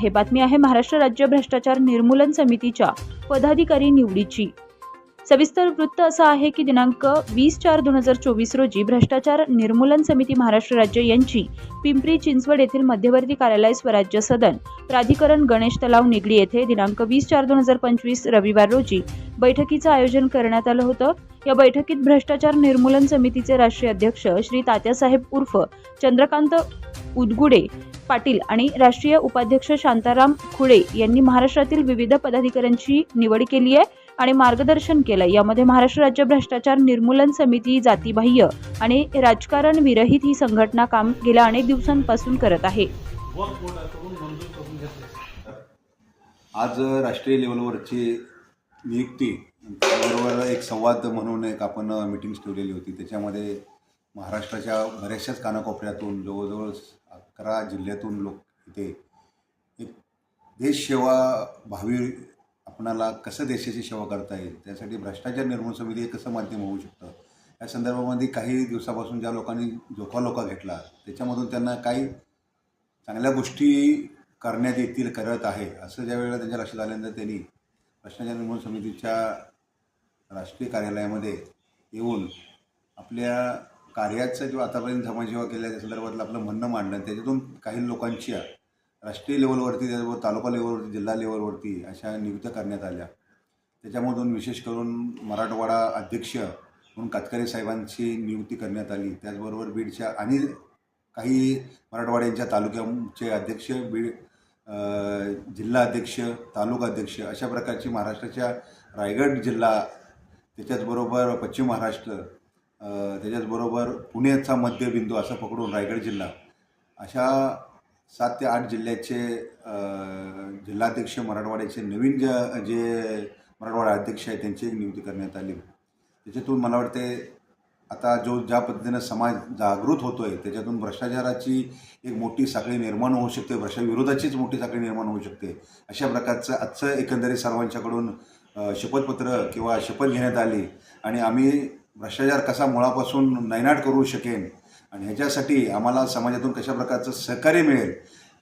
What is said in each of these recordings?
आहे. बातमी आहे महाराष्ट्र राज्य भ्रष्टाचार निर्मूलन समितीच्या पदाधिकारी निवडीची. सविस्तर वृत्त असं आहे की दिनांक वीस चार दोन हजार चोवीस रोजी भ्रष्टाचार निर्मूलन समिती महाराष्ट्र राज्य यांची पिंपरी चिंचवड येथील मध्यवर्ती कार्यालय स्वराज्य सदन प्राधिकरण गणेश तलाव निगडी येथे दिनांक वीस चार दोन हजार पंचवीस रविवार रोजी बैठकीचं आयोजन करण्यात आलं होतं. या बैठकीत भ्रष्टाचार निर्मूलन समितीचे राष्ट्रीय अध्यक्ष श्री तात्यासाहेब उर्फ चंद्रकांत उदगुडे पाटील आणि राष्ट्रीय उपाध्यक्ष शांताराम खुळे यांनी महाराष्ट्रातील विविध पदाधिकाऱ्यांची निवड केली आहे आणि मार्गदर्शन केलं यामध्ये महाराष्ट्र राज्य भ्रष्टाचार निर्मूलन समिती जातीबाह्य आणि राजकारण विरहित ही संघटना काम गेल्या अनेक दिवसांपासून करत आहे. आज राष्ट्रीय लेवलवरची नियुक्ती बरोबर एक संवाद म्हणून एक आपण मिटिंग ठेवलेली होती. त्याच्यामध्ये महाराष्ट्राच्या बऱ्याचशाच कानाकोपऱ्यातून जवळजवळ अकरा जिल्ह्यातून लोक इथे एक देशसेवा भावी आपणाला कसं देशाची सेवा करता येईल त्यासाठी भ्रष्टाचार निर्मूलन समिती हे कसं माध्यम होऊ शकतं? या संदर्भामध्ये काही दिवसापासून ज्या लोकांनी जोखालोका घेतला त्याच्यामधून त्यांना काही चांगल्या गोष्टी करण्यात येतील करत आहे असं ज्या वेळेला त्यांच्या लक्षात आल्यानंतर त्यांनी भ्रष्टाचार निर्मूलन समितीच्या राष्ट्रीय कार्यालयामध्ये येऊन आपल्या कार्याचं जो आतापर्यंत समाजसेवा केल्या त्या संदर्भातलं आपलं म्हणणं मांडणं त्याच्यातून काही लोकांच्या राष्ट्रीय लेवलवरती त्याचबरोबर तालुका लेवलवरती जिल्हा लेवलवरती अशा नियुक्त्या करण्यात आल्या. त्याच्यामधून विशेष करून मराठवाडा अध्यक्ष म्हणून कातकरे साहेबांची नियुक्ती करण्यात आली. त्याचबरोबर बीडच्या आणि काही मराठवाड्यांच्या तालुक्यांचे अध्यक्ष बीड जिल्हा अध्यक्ष तालुका अध्यक्ष अशा प्रकारची महाराष्ट्राच्या रायगड जिल्हा त्याच्याचबरोबर पश्चिम महाराष्ट्र त्याच्याचबरोबर पुण्याचा मध्यबिंदू असं पकडून रायगड जिल्हा अशा सात ते आठ जिल्ह्याचे जिल्हाध्यक्ष मराठवाड्याचे नवीन ज जे मराठवाडा अध्यक्ष आहेत त्यांची एक नियुक्ती करण्यात आली. त्याच्यातून मला वाटते आता जो ज्या पद्धतीनं समाज जागृत होतो आहे त्याच्यातून भ्रष्टाचाराची एक मोठी साखळी निर्माण होऊ शकते भ्रष्टाविरोधाचीच मोठी साखळी निर्माण होऊ शकते अशा प्रकारचं आजचं एकंदरीत सर्वांच्याकडून शपथपत्र किंवा शपथ घेण्यात आली. आणि आम्ही भ्रष्टाचार कसा मुळापासून नायनाट करू शकेन आणि ह्याच्यासाठी आम्हाला समाजातून कशा प्रकारचं सहकार्य मिळेल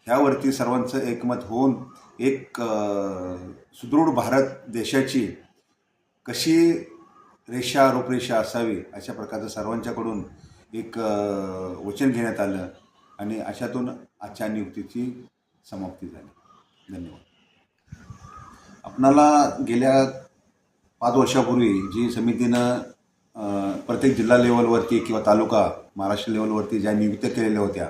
ह्यावरती सर्वांचं एकमत होऊन एक सुदृढ भारत देशाची कशी रेषा रूपरेषा असावी अशा प्रकारचं सर्वांच्याकडून एक वचन घेण्यात आलं आणि अशातून आजच्या नियुक्तीची समाप्ती झाली. धन्यवाद. आपणाला गेल्या पाच वर्षापूर्वी जी समितीनं प्रत्येक जिल्हा लेवलवरती किंवा तालुका महाराष्ट्र लेवलवरती ज्या नियुक्त्या केलेल्या होत्या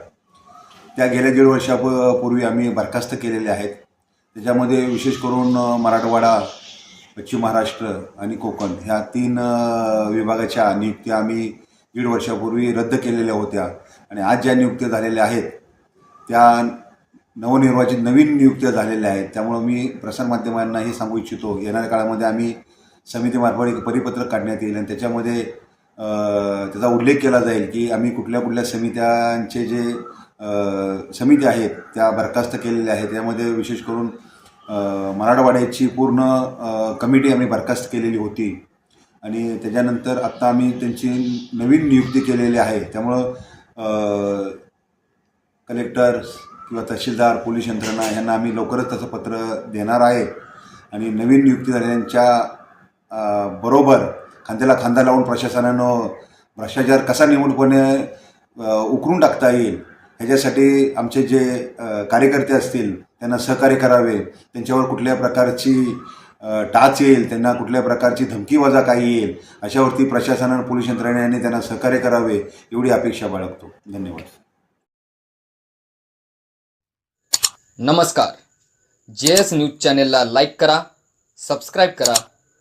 त्या गेल्या दीड वर्षापूर्वी आम्ही बरखास्त केलेल्या आहेत. त्याच्यामध्ये विशेष करून मराठवाडा पश्चिम महाराष्ट्र आणि कोकण ह्या तीन विभागाच्या नियुक्त्या आम्ही दीड वर्षापूर्वी रद्द केलेल्या होत्या. आणि आज ज्या नियुक्त्या झालेल्या आहेत त्या नवनिर्वाचित नवीन नियुक्त्या झालेल्या आहेत. त्यामुळं मी प्रसारमाध्यमांना हे सांगू इच्छितो येणाऱ्या काळामध्ये आम्ही समितीमार्फत एक परिपत्रक काढण्यात येईल आणि त्याच्यामध्ये त्याचा उल्लेख केला जाईल की आम्ही कुठल्या कुठल्या समित्यांचे जे समिती आहेत त्या बरखास्त केलेल्या आहेत. त्यामध्ये विशेष करून मराठवाड्याची पूर्ण कमिटी आम्ही बरखास्त केलेली होती. आणि त्याच्यानंतर आत्ता आम्ही त्यांची नवीन नियुक्ती केलेली आहे. त्यामुळं कलेक्टर किंवा तहसीलदार पोलीस यंत्रणा यांना आम्ही लवकरच त्याचं पत्र देणार आहे. आणि नवीन नियुक्ती झालेल्यांच्या बरोबर खांद्याला खांदा लावून प्रशासनानं भ्रष्टाचार कसा निवडपणे उकरून टाकता येईल ह्याच्यासाठी आमचे जे कार्यकर्ते असतील त्यांना सहकार्य करावे त्यांच्यावर कुठल्या प्रकारची टाच येईल त्यांना कुठल्या प्रकारची धमकी वजा काही येईल अशावरती प्रशासनानं पोलीस यंत्रणेने त्यांना सहकार्य करावे एवढी अपेक्षा बाळगतो. धन्यवाद. नमस्कार. जे एस न्यूज चॅनेलला लाईक करा सबस्क्राईब करा